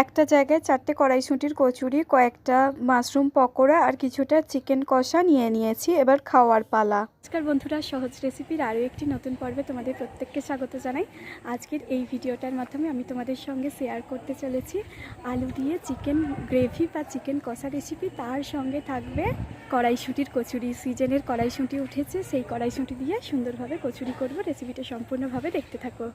একটা জায়গায় চারটে কড়াইশুঁটির কচুরি, কয়েকটা মাশরুম পকোড়া আর কিছুটা চিকেন কষা নিয়ে নিয়েছি এবার খাওয়ার পালা। নমস্কার বন্ধুরা, সহজ রেসিপির আরও একটি নতুন পর্বে তোমাদের প্রত্যেককে স্বাগত জানাই। আজকের এই ভিডিওটার মাধ্যমে আমি তোমাদের সঙ্গে শেয়ার করতে চলেছি আলু দিয়ে চিকেন গ্রেভি বা চিকেন কষা রেসিপি। তার সঙ্গে থাকবে কড়াইশুঁটির কচুরি। সিজনের কড়াইশুঁটি উঠেছে, সেই কড়াইশুঁটি দিয়ে সুন্দরভাবে কচুরি করব। রেসিপিটা সম্পূর্ণভাবে দেখতে থাকো।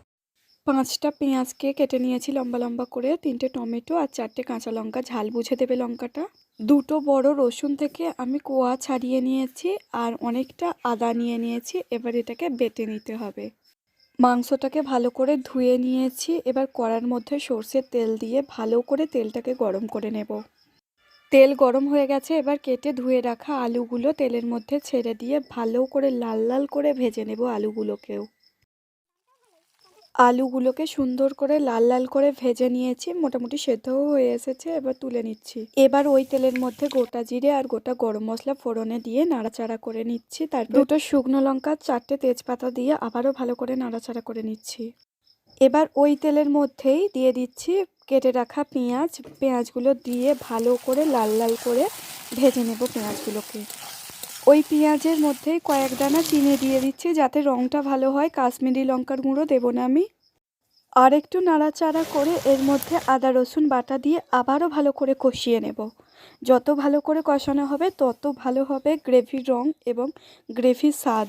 পাঁচটা পেঁয়াজকে কেটে নিয়েছি লম্বা লম্বা করে, তিনটে টমেটো আর চারটে কাঁচা লঙ্কা। ঝাল বুঝে দেবে লঙ্কাটা। দুটো বড় রসুন থেকে আমি কোয়া ছাড়িয়ে নিয়েছি আর অনেকটা আদা নিয়ে নিয়েছি। এবার এটাকে বেটে নিতে হবে। মাংসটাকে ভালো করে ধুয়ে নিয়েছি। এবার কড়ার মধ্যে সর্ষের তেল দিয়ে ভালো করে তেলটাকে গরম করে নেব। তেল গরম হয়ে গেছে। এবার কেটে ধুয়ে রাখা আলুগুলো তেলের মধ্যে ছেড়ে দিয়ে ভালো করে লাল লাল করে ভেজে নেব আলুগুলোকেও। আলুগুলোকে সুন্দর করে লাল লাল করে ভেজে নিয়েছি মোটামুটি সেদ্ধও হয়ে এসেছে এবার তুলে নিচ্ছি। এবার ওই তেলের মধ্যে গোটা জিরে আর গোটা গরম মশলা ফোড়নে দিয়ে নাড়াচাড়া করে নিচ্ছি তার দুটো শুকনো লঙ্কা চারটে তেজপাতা দিয়ে আবারও ভালো করে নাড়াচাড়া করে নিচ্ছি। এবার ওই তেলের মধ্যেই দিয়ে দিচ্ছি কেটে রাখা পেঁয়াজ পেঁয়াজগুলো দিয়ে ভালো করে লাল লাল করে ভেজে নেব পেঁয়াজগুলোকে। ওই পেঁয়াজের মধ্যেই কয়েক দানা চিনি দিয়ে দিচ্ছি, যাতে রঙটা ভালো হয়। কাশ্মীরি লঙ্কার গুঁড়ো দেবো না আমি। আর একটু নাড়াচাড়া করে এর মধ্যে আদা, রসুন বাটা দিয়ে আবারও ভালো করে কষিয়ে নেব। যত ভালো করে কষানো হবে, তত ভালো হবে গ্রেভির রং এবং গ্রেভির স্বাদ।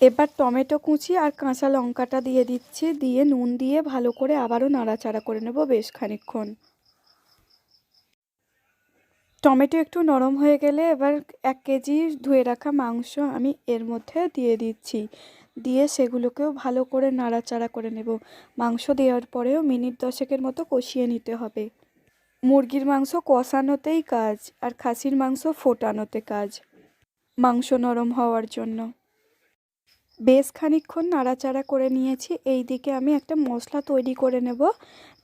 এবার টমেটো কুচি আর কাঁচা লঙ্কাটা দিয়ে দিচ্ছি, দিয়ে নুন দিয়ে ভালো করে আবারও নাড়াচাড়া করে নেব বেশ খানিকক্ষণ। টমেটো একটু নরম হয়ে গেলে এবার এক কেজি ধুয়ে রাখা মাংস আমি এর মধ্যে দিয়ে দিচ্ছি। দিয়ে সেগুলোকেও ভালো করে নাড়াচাড়া করে নেব। মাংস দেওয়ার পরেও মিনিট দশেকের মতো কষিয়ে নিতে হবে। মুরগির মাংস কষানোতেই কাজ আর খাসির মাংস ফোটানোতে কাজ। মাংস নরম হওয়ার জন্য। বেশ খানিকক্ষণ নাড়াচাড়া করে নিয়েছি। এই দিকে আমি একটা মশলা তৈরি করে নেব।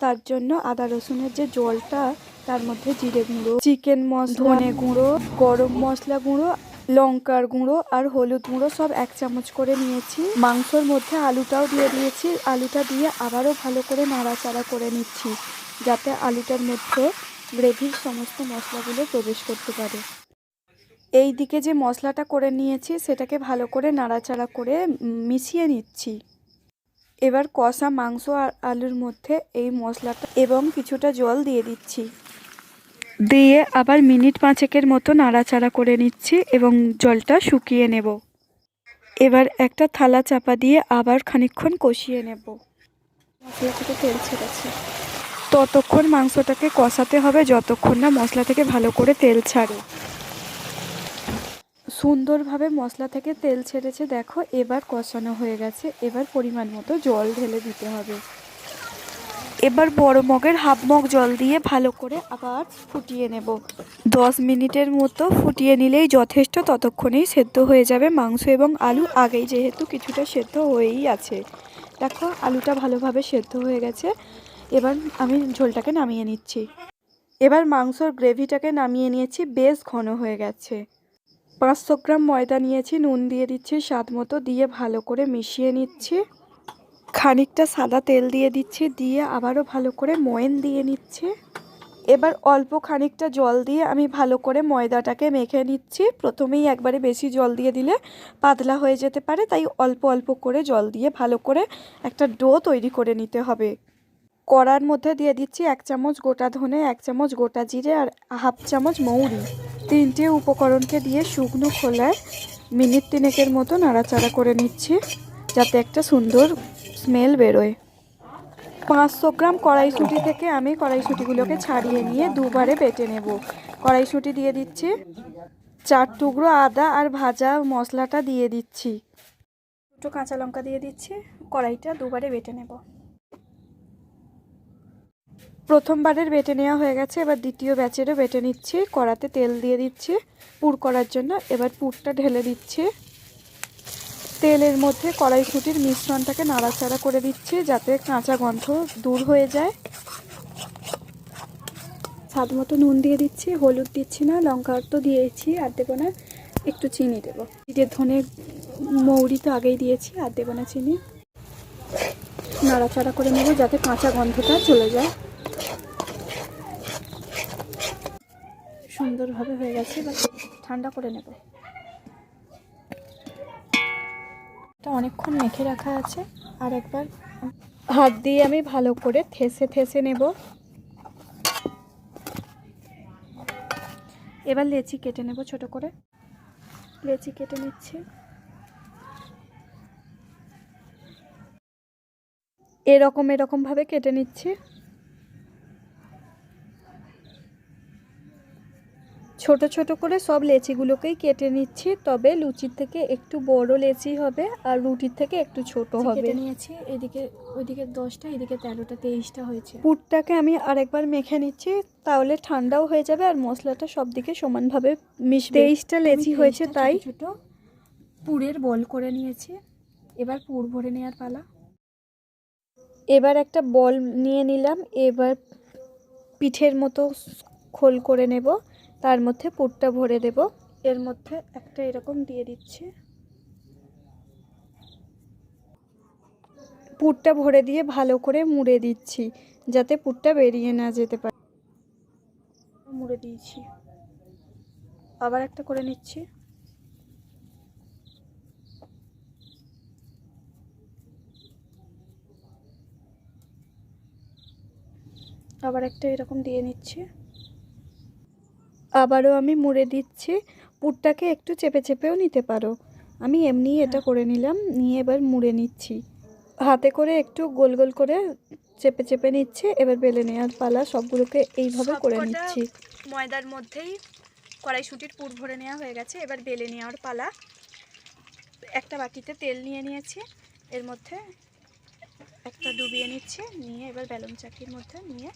তার জন্য আদা রসুনের যে জলটা তার মধ্যে জিরে গুঁড়ো, চিকেন মশলা, ধনে গুঁড়ো, গরম মশলা গুঁড়ো, লঙ্কার গুঁড়ো আর হলুদ গুঁড়ো সব এক চামচ করে নিয়েছি। মাংসর মধ্যে আলুটাও দিয়ে দিয়েছি। আলুটা দিয়ে আবারও ভালো করে নাড়াচাড়া করে নিচ্ছি, যাতে আলুটার মধ্যে গ্রেভির সমস্ত মশলাগুলো প্রবেশ করতে পারে। এই দিকে যে মশলাটা করে নিয়েছি, সেটাকে ভালো করে নাড়াচাড়া করে মিশিয়ে নিচ্ছি। এবার কষা মাংস আর আলুর মধ্যে এই মশলাটা এবং কিছুটা জল দিয়ে দিচ্ছি। দিয়ে আবার মিনিট পাঁচেকের মতো নাড়াচাড়া করে নিচ্ছি এবং জলটা শুকিয়ে নেব। এবার একটা থালা চাপা দিয়ে আবার খানিকক্ষণ কষিয়ে নেব। থেকে তেল ছেড়েছে। ততক্ষণ মাংসটাকে কষাতে হবে যতক্ষণ না মশলা থেকে ভালো করে তেল ছাড়ে। সুন্দরভাবে মশলা থেকে তেল ছেড়েছে, দেখো, এবার কষানো হয়ে গেছে। এবার পরিমাণ মতো জল ঢেলে দিতে হবে। এবার বড় মগের হাফ মগ জল দিয়ে ভালো করে আবার ফুটিয়ে নেব। দশ মিনিটের মতো ফুটিয়ে নিলেই যথেষ্ট, ততক্ষণেই সেদ্ধ হয়ে যাবে মাংস এবং আলু। আগেই যেহেতু কিছুটা সেদ্ধ হয়েই আছে। দেখো, আলুটা ভালোভাবে সেদ্ধ হয়ে গেছে। এবার আমি ঝোলটাকে নামিয়ে নিচ্ছি। এবার মাংসর গ্রেভিটাকে নামিয়ে নিয়েছি, বেশ ঘন হয়ে গেছে। পাঁচশো গ্রাম ময়দা নিয়েছি, নুন দিয়ে দিচ্ছি, স্বাদ মতো দিয়ে ভালো করে মিশিয়ে নিচ্ছি। খানিকটা সাদা তেল দিয়ে দিচ্ছি, দিয়ে আবারও ভালো করে ময়েন দিয়ে নিচ্ছি। এবার অল্প খানিকটা জল দিয়ে আমি ভালো করে ময়দাটাকে মেখে নিচ্ছি। প্রথমেই একবারে বেশি জল দিয়ে দিলে পাতলা হয়ে যেতে পারে, তাই অল্প অল্প করে জল দিয়ে ভালো করে একটা ডো তৈরি করে নিতে হবে। কড়ার মধ্যে দিয়ে দিচ্ছি এক চামচ গোটা ধনে, এক চামচ গোটা জিরে আর হাফ চামচ মৌরি। তিনটে উপকরণকে দিয়ে শুকনো খোলায় মিনিট তিনেকের মতো নাড়াচাড়া করে নিচ্ছি, যাতে একটা সুন্দর স্মেল বেরোয়। পাঁচশো গ্রাম কড়াইশুঁটি থেকে আমি কড়াইশুঁটিগুলোকে ছাড়িয়ে নিয়ে দুবারে বেটে নেব। কড়াইশুঁটি দিয়ে দিচ্ছি চার টুকরো আদা আর ভাজা মশলাটা দিয়ে দিচ্ছি। দুটো কাঁচা লঙ্কা দিয়ে দিচ্ছি, কড়াইটা দুবারে বেটে নেব। প্রথমবারের বেটে নেওয়া হয়ে গেছে, এবার দ্বিতীয় ব্যাচেরও বেটে নিচ্ছি। কড়াতে তেল দিয়ে দিচ্ছি পুর করার জন্য, এবার পুরটা ঢেলে দিচ্ছি। তেলের মধ্যে কড়াইশুঁটির মিশ্রণটাকে নাড়াচাড়া করে দিচ্ছি যাতে কাঁচা গন্ধ দূর হয়ে যায়। স্বাদ মতো নুন দিয়ে দিচ্ছি, হলুদ দিচ্ছি না, লঙ্কা তো দিয়েছি, আর দেবো না একটু চিনি দেবো। যে ধনে মৌরি তো আগেই দিয়েছি, আর দেবো না চিনি। নাড়াচাড়া করে নেব যাতে কাঁচা গন্ধটা চলে যায়। সুন্দরভাবে হয়ে গেছে, এবার ঠান্ডা করে নেব। এটা অনেকক্ষণ মেখে রাখা আছে, আর একবার হাত দিয়ে আমি ভালো করে থেসে থেসে নেব। এবার লেচি কেটে নেব ছোট করে। লেচি কেটে নিচ্ছি। এরকম এরকমভাবে কেটে নিচ্ছি। ছোট ছোট করে সব লেচিগুলোকেই কেটে নিচ্ছি। তবে লুচির থেকে একটু বড় লেচি হবে আর রুটির থেকে একটু ছোট হবে। কেটে নিয়েছি। এদিকে ওইদিকে দশটা এদিকে তেরোটা তেইশটা হয়েছে। পুরটাকে আমি আরেকবার মেখে নিচ্ছি তাহলে ঠান্ডাও হয়ে যাবে আর মশলাটা সব দিকে সমানভাবে মিশবে। তেইশটা লেচি হয়েছে তাই। ছোট পুরের বল করে নিয়েছি। এবার পুর ভরে নেওয়ার পালা। এবার একটা বল নিয়ে নিলাম এবার পিঠের মতো খোল করে নেব। তার মধ্যে পুরটা ভরে দেব। এর মধ্যে একটা এরকম দিয়ে দিচ্ছি। পুরটা ভরে দিয়ে ভালো করে মুড়ে দিচ্ছি, যাতে পুরটা বেরিয়ে না যেতে পারে। মুড়ে দিয়েছি। আবার একটা করে নিচ্ছি। আবার একটা এরকম দিয়ে নিচ্ছি। আবারও আমি মুড়ে দিচ্ছি পুরটাকে একটু চেপে চেপেও নিতে পারো। আমি এমনি এটা করে নিলাম নিয়ে এবার মুড়ে নিচ্ছি। হাতে করে একটু গোল গোল করে চেপে চেপে নিচ্ছে এবার বেলে নেওয়ার পালা সবগুলোকে এইভাবে করে নিচ্ছি। ময়দার মধ্যেই কড়াইশুঁটির পুর ভরে নেওয়া হয়ে গেছে এবার বেলে নেওয়ার পালা। একটা বাটিতে তেল নিয়ে নিয়েছি এর মধ্যে একটা ডুবিয়ে নিচ্ছি নিয়ে এবার বেলুন চাকির মধ্যে নিয়ে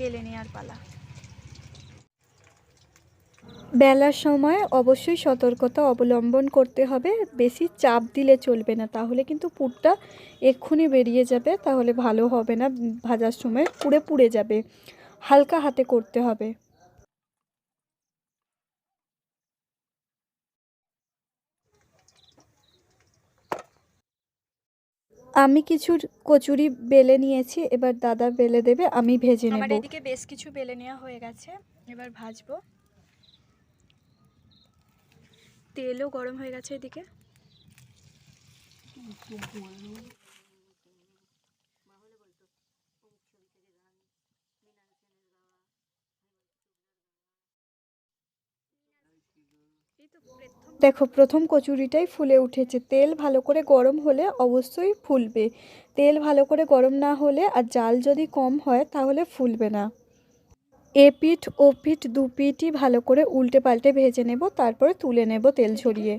বেলে নেওয়ার পালা। বেলার সময় অবশ্যই সতর্কতা অবলম্বন করতে হবে। বেশি চাপ দিলে চলবে না। তাহলে কিন্তু পুরটা এক্ষুনি বেরিয়ে যাবে তাহলে ভালো হবে না। ভাজার সময় পুড়ে পুড়ে যাবে। হালকা হাতে করতে হবে। আমি কিছু কচুরি বেলে নিয়েছি এবার দাদা বেলে দেবে আমি ভেজে নেব। আমার এদিকে বেশ কিছু বেলে নেওয়া হয়ে গেছে এবার ভাজবো। তেলও গরম হয়ে গেছে এদিকে। দেখো, প্রথম কচুরিটাই ফুলে উঠেছে। তেল ভালো করে গরম হলে অবশ্যই ফুলবে। তেল ভালো করে গরম না হলে আর জাল যদি কম হয় তাহলে ফুলবে না। এ পিঠ ও পিঠ দু পিঠই ভালো করে উল্টে পাল্টে ভেজে নেব, তারপরে তুলে নেব তেল ঝরিয়ে।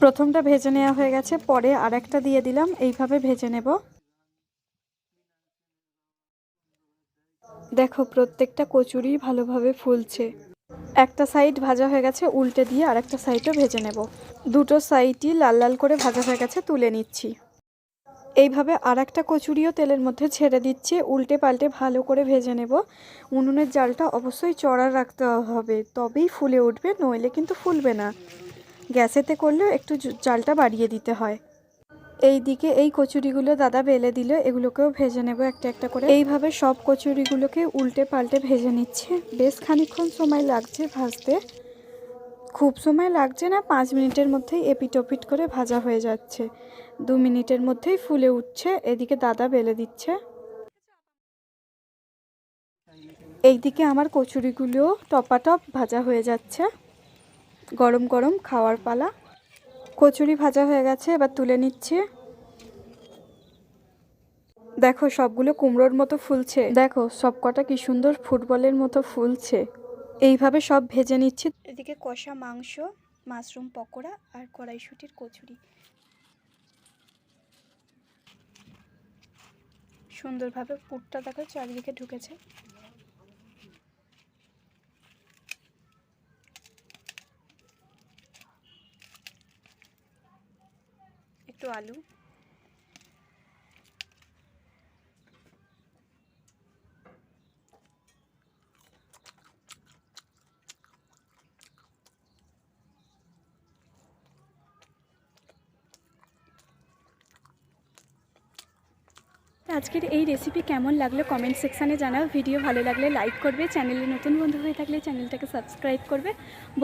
প্রথমটা ভেজে নেওয়া হয়ে গেছে, পরে আরেকটা দিয়ে দিলাম, এইভাবে ভেজে নেব। দেখো, প্রত্যেকটা কচুরি ভালোভাবে ফুলছে। একটা সাইড ভাজা হয়ে গেছে, উল্টে দিয়ে আরেকটা সাইডও ভেজে নেব। দুটো সাইডই লাল লাল করে ভাজা হয়ে গেছে, তুলে নিচ্ছি। এইভাবে আর একটা কচুরিও তেলের মধ্যে ছেড়ে দিচ্ছি। উল্টে পাল্টে ভালো করে ভেজে নেব। উনুনের জালটা অবশ্যই চড়া রাখতে হবে। তবেই ফুলে উঠবে, নইলে কিন্তু ফুলবে না। গ্যাসেতে করলেও একটু জালটা বাড়িয়ে দিতে হয়। এই দিকে এই কচুরিগুলো দাদা বেলে দিল। এগুলোকেও ভেজে নেব একটা একটা করে। এইভাবে সব কচুরিগুলোকে উল্টে পাল্টে ভেজে নিচ্ছে। বেশ খানিকক্ষণ সময় লাগছে ভাজতে। খুব সময় লাগছে না, পাঁচ মিনিটের মধ্যেই এপিট ওপিট করে ভাজা হয়ে যাচ্ছে। দু মিনিটের মধ্যেই ফুলে উঠছে, এদিকে দাদা বেলে দিচ্ছে। এইদিকে আমার কচুরিগুলো টপাটপ ভাজা হয়ে যাচ্ছে। গরম গরম খাওয়ার পালা। কচুরি ভাজা হয়ে গেছে, এবার তুলে নিচ্ছে। দেখো, সবগুলো কুমড়োর মতো ফুলছে। দেখো, সবকটা কি সুন্দর ফুটবলের মতো ফুলছে। এইভাবে সব ভেজে নিচ্ছি। এদিকে কষা মাংস, মাশরুম পকোড়া আর কড়াইশুটির কচুরি। সুন্দরভাবে পুরটা দেখো চারিদিকে ঢুকেছে। একটু আলু। আজকের এই রেসিপি কেমন লাগল কমেন্ট সেকশানে জানাও। ভিডিও ভালো লাগলে লাইক করবে। চ্যানেলে নতুন বন্ধু হয়ে থাকলে চ্যানেলটাকে সাবস্ক্রাইব করবে।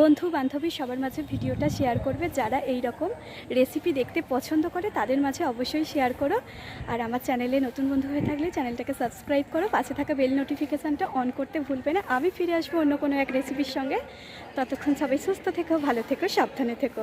বন্ধু বান্ধবী সবার মাঝে ভিডিওটা শেয়ার করবে। যারা এই রকম রেসিপি দেখতে পছন্দ করে, তাদের মাঝে অবশ্যই শেয়ার করো। আর আমার চ্যানেলে নতুন বন্ধু হয়ে থাকলে চ্যানেলটাকে সাবস্ক্রাইব করো। পাশে থাকা বেল নোটিফিকেশানটা অন করতে ভুলবে না। আমি ফিরে আসব অন্য কোনো এক রেসিপির সঙ্গে। ততক্ষণ সবাই সুস্থ থেকো, ভালো থেকো, সাবধানে থেকো।